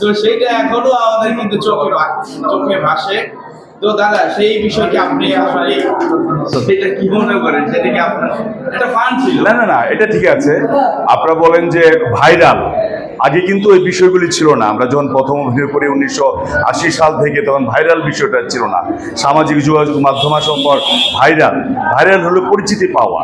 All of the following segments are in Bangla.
তো সেইটা এখনও আমাদের কিন্তু চোখে চোখে ভাসে। তো দাদা, সেই বিষয়টি আপনি আসলে সেটা কি মনে করেন? সেটা কি আপনার এটা ফান ছিল? না না না, এটা ঠিক আছে। আপনারা বলেন যে ভাইরাল আগে কিন্তু এই বিষয়গুলি ছিল না। আমরা যখন প্রথম অভিনয় করি উনিশশো আশি সাল থেকে, তখন ভাইরাল বিষয়টা ছিল না। সামাজিক যোগাযোগ মাধ্যম সম্পর্ক ভাইরাল। ভাইরাল হলো পরিচিতি পাওয়া।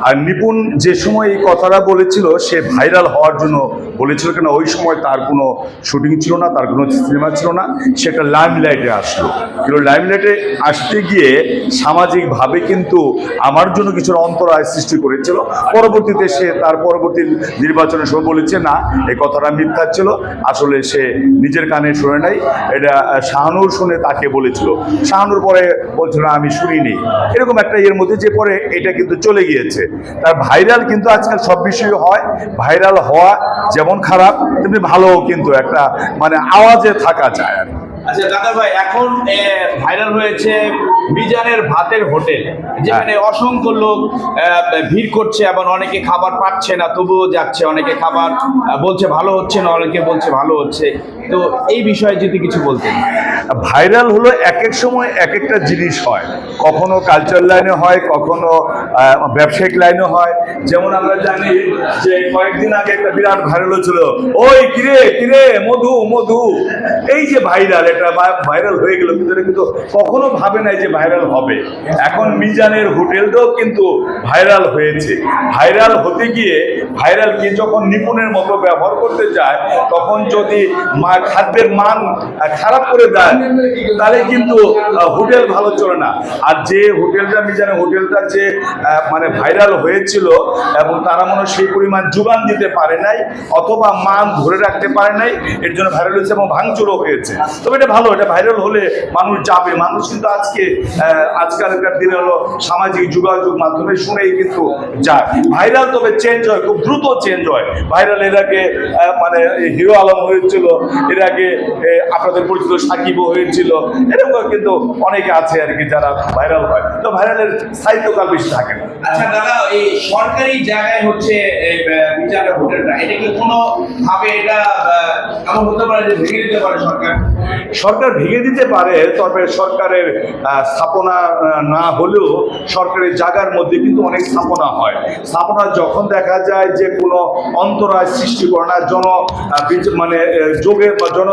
আর নিপুণ যে সময় এই কথাটা বলেছিল, সে ভাইরাল হওয়ার জন্য বলেছিল কেন, ওই সময় তার কোনো শুটিং ছিল না, তার কোনো সিনেমা ছিল না। সে একটা লাইমলাইটে আসলো। কিন্তু লাইমলাইটে আসতে গিয়ে সামাজিকভাবে কিন্তু আমার জন্য কিছু অন্তরায় সৃষ্টি করেছিল। পরবর্তীতে সে তার পরবর্তী নির্বাচনের সময় বলেছে, না, এই কথাটা মিথ্যা ছিল। আসলে সে নিজের কানে শুনে নাই। এটা শাহানুর শুনে তাকে বলেছিল। শাহানুর পরে বলছিল না, আমি শুনিনি। এরকম একটা ইয়ের মধ্যে যে পরে এটা কিন্তু চলে গিয়েছে। তার ভাইরাল কিন্তু আজকাল সব বিষয় হয়। ভাইরাল হওয়া যেমন খারাপ তেমনি ভালো কিন্তু একটা মানে আওয়াজে থাকা যায় আর কি। আচ্ছা দাদা ভাই এখন ভাইরাল হয়েছে মিজানের ভাতের হোটেল যেখানে অসংখ্য লোক ভিড় করছে আবার অনেকে খাবার পাচ্ছে না তবুও যাচ্ছে অনেকে খাবার বলছে ভালো হচ্ছে না অনেকে বলছে ভালো হচ্ছে। তো এই বিষয়ে যদি কিছু বলতেন। ভাইরাল হলো এক এক সময় এক একটা জিনিস হয়। কখনো কালচার লাইনে হয় কখনো ব্যবসায়িক লাইনে হয়। যেমন আমরা জানি যে কয়েকদিন আগে একটা বিরাট ভাইরাল হয়েছিল ওই কিরে কিরে মধু মধু। এই যে ভাইরাল এটা ভাইরাল হয়ে গেল, কিন্তু কিন্তু কখনো ভাবে নাই যে ভাইরাল হবে। এখন মিজানের হোটেলটাও কিন্তু ভাইরাল হয়েছে। ভাইরাল হতে গিয়ে যখন নিপুণের মতো ব্যবহার করতে যায়, তখন যদি খাদ্যের মান খারাপ করে দেয়, তাহলে কিন্তু হোটেল ভালো চলে না। আর যে হোটেলটা, মিজানের হোটেলটা যে মানে ভাইরাল হয়েছিল এবং তারা মনে সেই পরিমাণ যোগান দিতে পারে নাই, অথবা মান ধরে রাখতে পারে নাই, এর জন্য ভাইরাল হয়েছে এবং ভাঙচুরও হয়েছে। তবে এটা ভালো, এটা ভাইরাল হলে মানুষ যাবে। মানুষ কিন্তু আজকে আজকালকার দিনে হলো সামাজিক যোগাযোগ মাধ্যমে শুনেই কিন্তু যায়। ভাইরাল তবে চেঞ্জ হয়, খুব দ্রুত চেঞ্জ হয়। ভাইরাল এর আগে মানে হিরো আলম হয়েছিল, এর আগে আপনাদের পরিচিত সাকিবও হয়েছিল, এরকম কিন্তু অনেকে আছে আর কি যারা ভাইরাল হয়। তো ভাইরালের স্থায়িত্বকাল বেশি থাকে। না আচ্ছা দাদা, এই সরকারি জায়গায় হচ্ছে আহ, হোটেলটা এটা কি কোনো ভাবে এটা এমন হতে পারে যে ভেঙে দিতে পারে সরকার? সরকার ভেঙে দিতে পারে তবে সরকারের স্থাপনা না হলেও সরকারের জায়গার মধ্যে কিন্তু অনেক স্থাপনা হয়। স্থাপনা যখন দেখা যায় যে কোনো অন্তরায় সৃষ্টি করে না জন মানে যোগে বা জন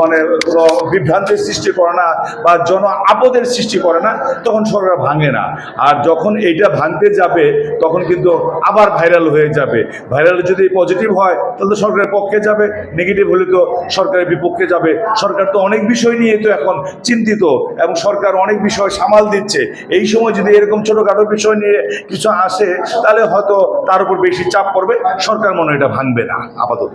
মানে কোনো বিভ্রান্তির সৃষ্টি করে না বা জন আপদের সৃষ্টি করে না তখন সরকার ভাঙে না। আর যখন এইটা ভাঙতে যাবে তখন কিন্তু আবার ভাইরাল হয়ে যাবে। ভাইরাল যদি পজিটিভ হয়, তাহলে তো সরকারের পক্ষে যাবে নেগেটিভ হলে তো সরকারের বিপক্ষে যাবে। সরকার তো অনেক বিষয় নিয়ে তো এখন চিন্তিত, এবং সরকার অনেক বিষয় সামাল দিচ্ছে। এই সময় যদি এরকম ছোটোখাটো বিষয় নিয়ে কিছু আসে, তাহলে হয়তো তার উপর বেশি চাপ পড়বে। সরকার মনে এটা ভাঙবে না, আপাতত।